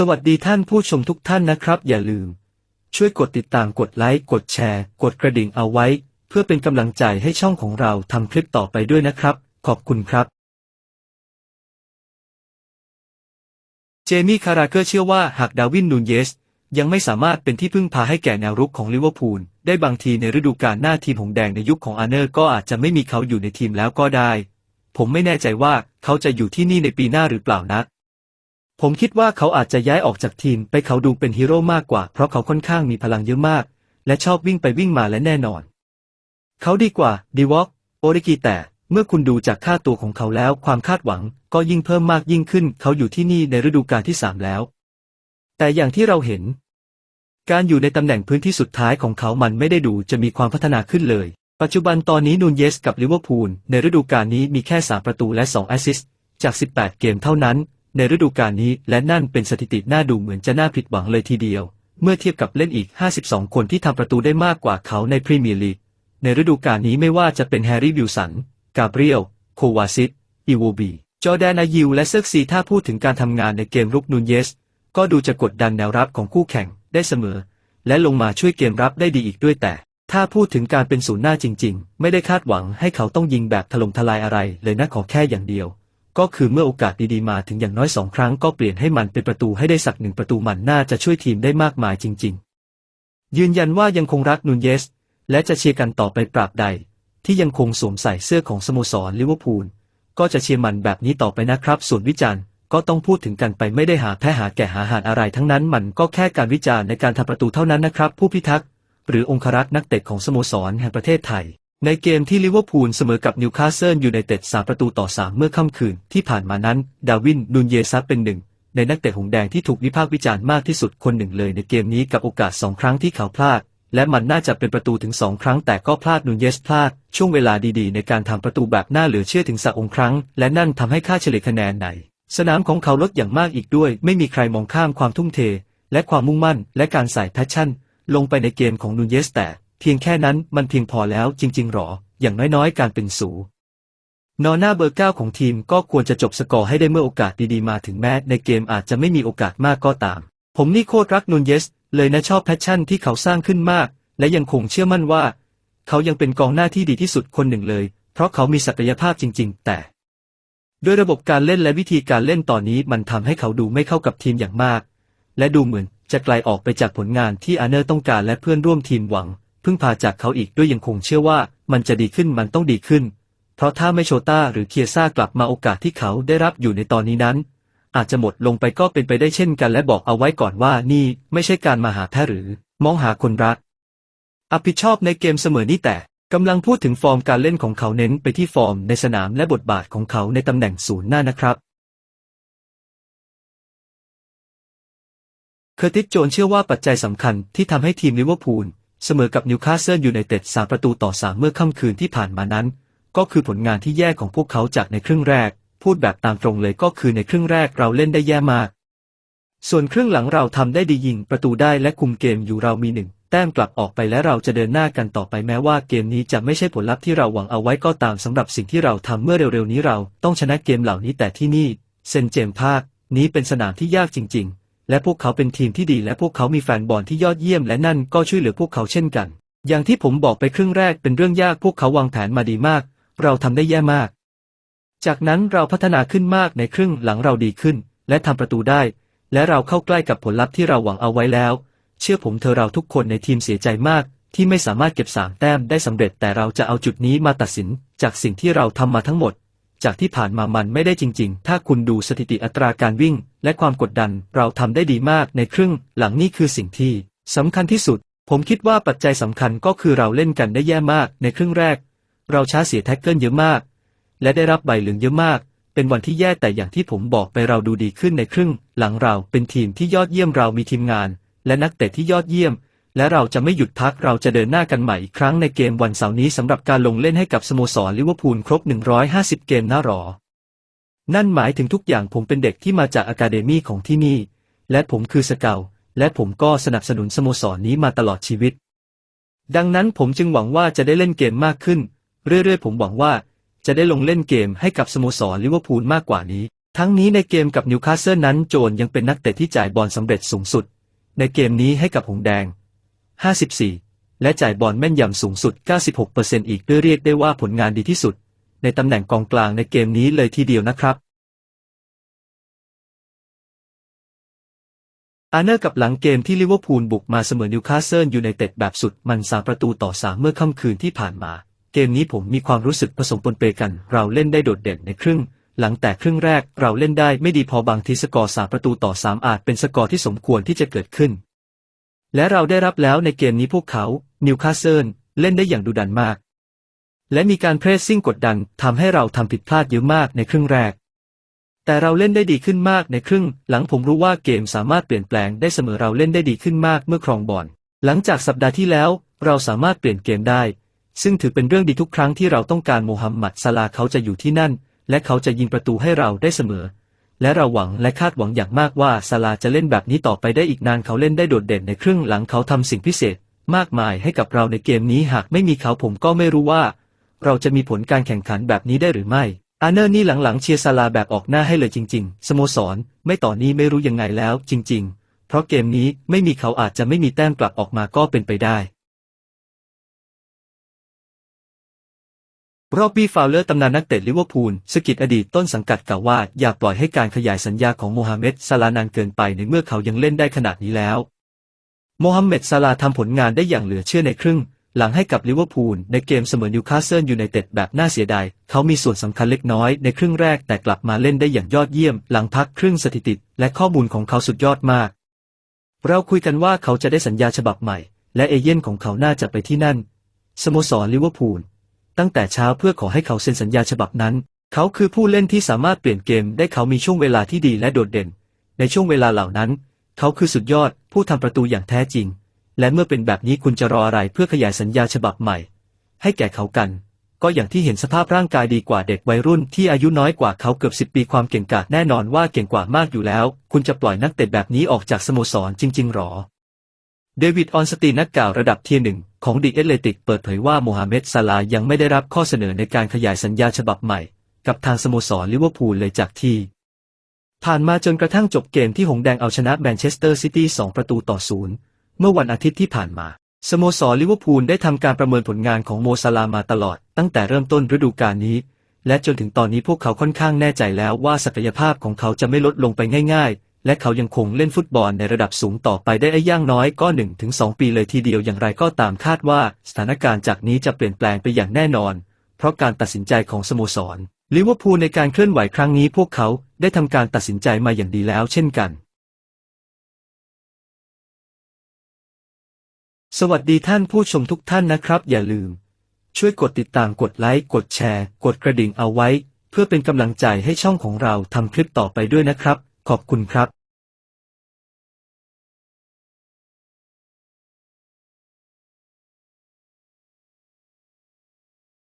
สวัสดีท่านผู้ชมทุกท่านนะครับ อย่าลืม ช่วยกดติดตามกดไลค์กดแชร์ กดกระดิ่งเอาไว้ เพื่อเป็นกำลังใจให้ช่องของเราทำคลิปต่อไปด้วยนะครับ ขอบคุณครับ เจมี่คาราเกอร์เชื่อว่าหากดาวินนูนเยส ยังไม่สามารถเป็นที่พึ่งพาให้แก่แนวรุกของลิเวอร์พูลได้บางทีในฤดูกาลหน้าทีมหงแดงในยุคของอาร์เนอร์ก็อาจจะไม่มีเขาอยู่ในทีมแล้วก็ได้ ผมไม่แน่ใจว่าเขาจะอยู่ที่นี่ในปีหน้าหรือเปล่านะ ผมคิดว่าเขาอาจจะย้ายออกจากทีมไปเขาดูเป็นฮีโร่มากกว่า เพราะเขาค่อนข้างมีพลังเยอะมาก และชอบวิ่งไปวิ่งมาและแน่นอน เขาดีกว่าดีวอกโอริกีแต่เมื่อคุณดูจากค่าตัวของเขาแล้วความคาดหวังก็ยิ่งเพิ่มมากยิ่งขึ้น เขาอยู่ที่นี่ในฤดูกาลที่สามแล้ว แต่อย่างที่เราเห็น การอยู่ในตำแหน่งพื้นที่สุดท้ายของเขามันไม่ได้ดูจะมีความพัฒนาขึ้นเลย ปัจจุบันตอนนี้นูนเยสกับลิเวอร์พูลในฤดูกาลนี้มีแค่ 3 ประตูและ 2 แอสซิสต์จาก 18 เกมเท่านั้น ในฤดูกาลนี้ และนั่นเป็นสถิติน่าดูเหมือนจะน่าผิดหวังเลยทีเดียว เมื่อเทียบกับเล่นอีก 52 คนที่ทำประตูได้มากกว่าเขาในพรีเมียร์ลีก ในฤดูกาลนี้ไม่ว่าจะเป็นแฮร์รี่วิลสัน กาเบรียล โควาซิตอีโวบี จอร์แดนอายิวและเซิร์กซีถ้าพูดถึงการทำงานในเกมรุกนูนเยส ก็ดูจะกดดันแนวรับของคู่แข่งได้เสมอ และลงมาช่วยเกมรับได้ดีอีกด้วยแต่ ถ้าพูดถึงการเป็นศูนย์หน้าจริง ๆ ไม่ได้คาดหวังให้เขาต้องยิงแบบถล่มทลายอะไรเลยนะขอแค่อย่างเดียว ก็คือเมื่อโอกาสดีๆมาถึงอย่างน้อยสองครั้งก็เปลี่ยนให้มันเป็นประตูให้ได้สักหนึ่งประตูมันน่าจะช่วยทีมได้มากมายจริง ๆ ยืนยันว่ายังคงรักนูนเยส และจะเชียร์กันต่อไปปราบใด ที่ยังคงสวมใส่เสื้อของสโมสรลิเวอร์พูลก็จะเชียร์มันแบบนี้ต่อไปนะครับ ส่วนวิจารณ์ก็ต้องพูดถึงกันไปไม่ได้หาแพ้หาแก่หาหาอะไรทั้งนั้นมันก็แค่การวิจารณ์ในการทำประตูเท่านั้นนะครับ ผู้พิทักษ์หรือองครักษ์นักเตะของสโมสรแห่งประเทศไทย ในเกมที่ลิเวอร์พูลเสมอกับนิวคาสเซิลยูไนเต็ด3ประตูต่อ3เมื่อค่ำคืนที่ผ่านมานั้น ดาวินนูนเยซัสเป็นหนึ่ง ในนักเตะหงแดงที่ถูกวิพากษ์วิจารณ์มากที่สุดคนหนึ่งเลยในเกมนี้กับโอกาสสองครั้งที่เขาพลาด และมันน่าจะเป็นประตูถึงสองครั้งแต่ก็พลาดนูนเยสพลาด ช่วงเวลาดีๆ ในการทำประตูแบบน่าเหลือเชื่อถึงสักองครั้ง และนั่นทำให้ค่าเฉลี่ยคะแนนในสนามของเขาลดอย่างมากอีกด้วย ไม่มีใครมองข้ามความทุ่มเท และความมุ่งมั่น และการใส่แพชชั่น ลงไปในเกมของนูนเยสแต่ เพียงแค่นั้นมันเพียงพอแล้วจริง ๆ หรอ อย่างน้อยๆ การเป็นสูนอหน้าเบอร์เก้าของทีมก็ควรจะจบสกอร์ให้ได้เมื่อโอกาสดีๆมาถึงแม้ในเกมอาจจะไม่มีโอกาสมากก็ตาม ผมนี่โคตรรักนูนเยส เลยนะชอบแพชชั่นที่เขาสร้างขึ้นมาก และยังคงเชื่อมั่นว่า เขายังเป็นกองหน้าที่ดีที่สุดคนหนึ่งเลย เพราะเขามีศักยภาพจริง ๆ แต่ด้วยระบบการเล่นและวิธีการเล่นตอนนี้มันทำให้เขาดูไม่เข้ากับทีมอย่างมาก และดูเหมือนจะไกลออกไปจากผลงานที่อาเนอร์ต้องการและเพื่อนร่วมทีมหวัง พึ่งพาจากเขาอีกด้วยยังคงเชื่อว่ามันจะดีขึ้นมันต้องดีขึ้น เพราะถ้าไม่โชต้าหรือเคียซ่ากลับมาโอกาสที่เขาได้รับอยู่ในตอนนี้นั้น อาจจะหมดลงไปก็เป็นไปได้เช่นกันและบอกเอาไว้ก่อนว่านี่ไม่ใช่การมาหาแพ้หรือ มองหาคนรักอภิชอบในเกมเสมอนี่แต่กำลังพูดถึงฟอร์มการเล่นของเขาเน้นไปที่ฟอร์มในสนามและบทบาทของเขาในตำแหน่งศูนย์หน้านะครับเคอร์ติสโจนเชื่อว่าปัจจัยสำคัญที่ทำให้ทีมลิเวอร์พูล เสมอกับนิวคาสเซิลยูไนเต็ด3ประตูต่อ3เมื่อค่ำคืนที่ผ่านมานั้น ก็คือผลงานที่แย่ของพวกเขาจากในครึ่งแรก พูดแบบตามตรงเลยก็คือในครึ่งแรกเราเล่นได้แย่มาก ส่วนครึ่งหลังเราทำได้ดียิงประตูได้และคุมเกมอยู่เรามีหนึ่งแต้มกลับออกไปและเราจะเดินหน้ากันต่อไปแม้ว่าเกมนี้จะไม่ใช่ผลลัพธ์ที่เราหวังเอาไว้ก็ตามสำหรับสิ่งที่เราทำเมื่อเร็วๆนี้เราต้องชนะเกมเหล่านี้แต่ที่นี่ เซนเจมส์ภาคนี้เป็นสนามที่ยากจริง ๆ และพวกเขาเป็นทีมที่ดีและพวกเขามีแฟนบอลที่ยอดเยี่ยมและนั่นก็ช่วยเหลือพวกเขาเช่นกัน อย่างที่ผมบอกไปครึ่งแรกเป็นเรื่องยากพวกเขาวางแผนมาดีมาก เราทำได้แย่มาก จากนั้นเราพัฒนาขึ้นมากในครึ่งหลังเราดีขึ้น และทำประตูได้ และเราเข้าใกล้กับผลลัพธ์ที่เราหวังเอาไว้แล้ว เชื่อผมเธอเราทุกคนในทีมเสียใจมาก ที่ไม่สามารถเก็บสามแต้มได้สำเร็จแต่เราจะเอาจุดนี้มาตัดสิน จากสิ่งที่เราทำมาทั้งหมด จากที่ผ่านมามันไม่ได้จริง ๆ ถ้าคุณดูสถิติอัตราการวิ่ง และความกดดันเราทำได้ดีมากในครึ่ง หลังนี่คือสิ่งที่สำคัญที่สุด ผมคิดว่าปัจจัยสำคัญก็คือเราเล่นกันได้แย่มากในครึ่งแรก เราช้าเสียแท็กเกิลเยอะมาก และได้รับใบเหลืองเยอะมาก เป็นวันที่แย่แต่อย่างที่ผมบอกไปเราดูดีขึ้นในครึ่ง หลังเราเป็นทีมที่ยอดเยี่ยมเรามีทีมงาน และนักเตะที่ยอดเยี่ยม และเราจะไม่หยุดพักเราจะเดินหน้ากันใหม่อีกครั้งในเกมวันเสาร์นี้สำหรับการลงเล่นให้กับสโมสรลิเวอร์พูลครบ 150 เกมหน้ารอ นั่นหมายถึงทุกอย่างผมเป็นเด็กที่มาจากอะคาเดมี่ของที่นี่ และผมคือสเกลและผมก็สนับสนุนสโมสรนี้มาตลอดชีวิต ดังนั้นผมจึงหวังว่าจะได้เล่นเกมมากขึ้น เรื่อยๆ ผมหวังว่าจะได้ลงเล่นเกมให้กับสโมสรลิเวอร์พูลมากกว่านี้ ทั้งนี้ในเกมกับนิวคาสเซิลนั้นโจนยังเป็นนักเตะที่จ่ายบอลสำเร็จสูงสุด ในเกมนี้ให้กับหงแดง 54 และจ่ายบอลแม่นยำสูงสุด 96%อีกด้วยเรียกได้ว่าผลงานดีที่สุด ในตำแหน่งกองกลางในเกมนี้เลยทีเดียวนะครับ อาเนอร์กับหลังเกมที่ลิเวอร์พูลบุกมาเสมอนิวคาสเซิลยูไนเต็ดแบบสุดมันสามประตูต่อสามเมื่อค่ำคืนที่ผ่านมา เกมนี้ผมมีความรู้สึกผสมปนเปกัน เราเล่นได้โดดเด่นในครึ่งหลังแต่ครึ่งแรกเราเล่นได้ไม่ดีพอบางทีสกอร์สามประตูต่อสามอาจเป็นสกอร์ที่สมควรที่จะเกิดขึ้น และเราได้รับแล้วในเกมนี้พวกเขา นิวคาสเซิลเล่นได้อย่างดุดันมาก และมีการเพรสซิ่งกดดันทำให้เราทำผิดพลาดเยอะมากในครึ่งแรก แต่เราเล่นได้ดีขึ้นมากในครึ่ง หลังผมรู้ว่าเกมสามารถเปลี่ยนแปลงได้เสมอเราเล่นได้ดีขึ้นมากเมื่อครองบอลหลังจากสัปดาห์ที่แล้ว เราสามารถเปลี่ยนเกมได้ ซึ่งถือเป็นเรื่องดีทุกครั้งที่เราต้องการโมฮัมหมัดซาลาเขาจะอยู่ที่นั่น และเขาจะยิงประตูให้เราได้เสมอ และเราหวังและคาดหวังอย่างมากว่าซาลาจะเล่นแบบนี้ต่อไปได้อีกนานเขาเล่นได้โดดเด่นในครึ่งหลังเขาทำสิ่งพิเศษ มากมายให้กับเราในเกมนี้หากไม่มีเขาผมก็ไม่รู้ว่า เราจะมีผลการแข่งขันแบบนี้ได้หรือไม่อาเนอร์นี่หลังๆเชียร์ซาลาแบบออกหน้าให้เลยจริง ๆ สโมสร ไม่ต่อนนี้ไม่รู้ยังไงแล้ว จริง ๆ เพราะเกมนี้ไม่มีเขาอาจจะไม่มีแต้มกลับออกมาก็เป็นไปได้ รอบบี้ฟาวเลอร์ตำนานนักเตะลิเวอร์พูลสกิดอดีตต้นสังกัดกล่าวว่าอยากปล่อยให้การขยายสัญญาของโมฮัมเหม็ดซาลานานเกินไปในเมื่อเขายังเล่นได้ขนาดนี้แล้ว โมฮัมเหม็ดซาลาทำผลงานได้อย่างเหลือเชื่อในครึ่ง หลังให้กับลิเวอร์พูลในเกมเสมอนิวคาสเซิลยูไนเต็ดแบบน่าเสียดาย เขามีส่วนสำคัญเล็กน้อยในครึ่งแรกแต่กลับมาเล่นได้อย่างยอดเยี่ยม หลังพักครึ่งสถิติ และข้อมูลของเขาสุดยอดมาก เราคุยกันว่าเขาจะได้สัญญาฉบับใหม่ และเอเย่นของเขาน่าจะไปที่นั่น สโมสรลิเวอร์พูล ตั้งแต่เช้าเพื่อขอให้เขาเซ็นสัญญาฉบับนั้น เขาคือผู้เล่นที่สามารถเปลี่ยนเกมได้เขามีช่วงเวลาที่ดีและโดดเด่น ในช่วงเวลาเหล่านั้น เขาคือสุดยอดผู้ทำประตูอย่างแท้จริง และเมื่อเป็นแบบนี้คุณจะรออะไรเพื่อขยายสัญญาฉบับใหม่ ให้แก่เขากัน ก็อย่างที่เห็นสภาพร่างกายดีกว่าเด็กวัยรุ่นที่อายุน้อยกว่าเขาเกือบสิบปีความเก่งกาจแน่นอนว่าเก่งกว่ามากอยู่แล้ว คุณจะปล่อยนักเตะแบบนี้ออกจากสโมสรจริง ๆหรอ เดวิดออนสตีนักกล่าวระดับเทียร์หนึ่งของดิเอเลติกเปิดเผยว่าโมฮัมเหม็ดซาลายังไม่ได้รับข้อเสนอในการขยายสัญญาฉบับใหม่ กับทางสโมสรลิเวอร์พูลเลยจากที่ ผ่านมาจนกระทั่งจบเกมที่หงแดงเอาชนะแมนเชสเตอร์ซิตี้2ประตูต่อศูนย์เมื่อวันอาทิตย์ที่ผ่านมา สโมสรลิเวอร์พูลได้ทำการประเมินผลงานของโมซาลามาตลอด ตั้งแต่เริ่มต้นฤดูกาลนี้ และจนถึงตอนนี้พวกเขาค่อนข้างแน่ใจแล้วว่าศักยภาพของเขาจะไม่ลดลงไปง่าย ๆ และเขายังคงเล่นฟุตบอลในระดับสูงต่อไปได้อ้ย่างน้อยก็ 1-2 ปีเลยทีเดียวอย่างไรก็ตามคาดว่าสถานการณ์จากนี้จะเปลี่ยนแปลงไปอย่างแน่นอน เพราะการตัดสินใจของสโมสรลิเวอร์พูลในการเคลื่อนไหวครั้งนี้พวกเขาได้ทำการตัดสินใจมาอย่างดีแล้วเช่นกัน สวัสดีท่านผู้ชมทุกท่านนะครับ อย่าลืม ช่วยกดติดตามกดไลค์กดแชร์ กดกระดิ่งเอาไว้ เพื่อเป็นกำลังใจให้ช่องของเราทำคลิปต่อไปด้วยนะครับ ขอบคุณครับ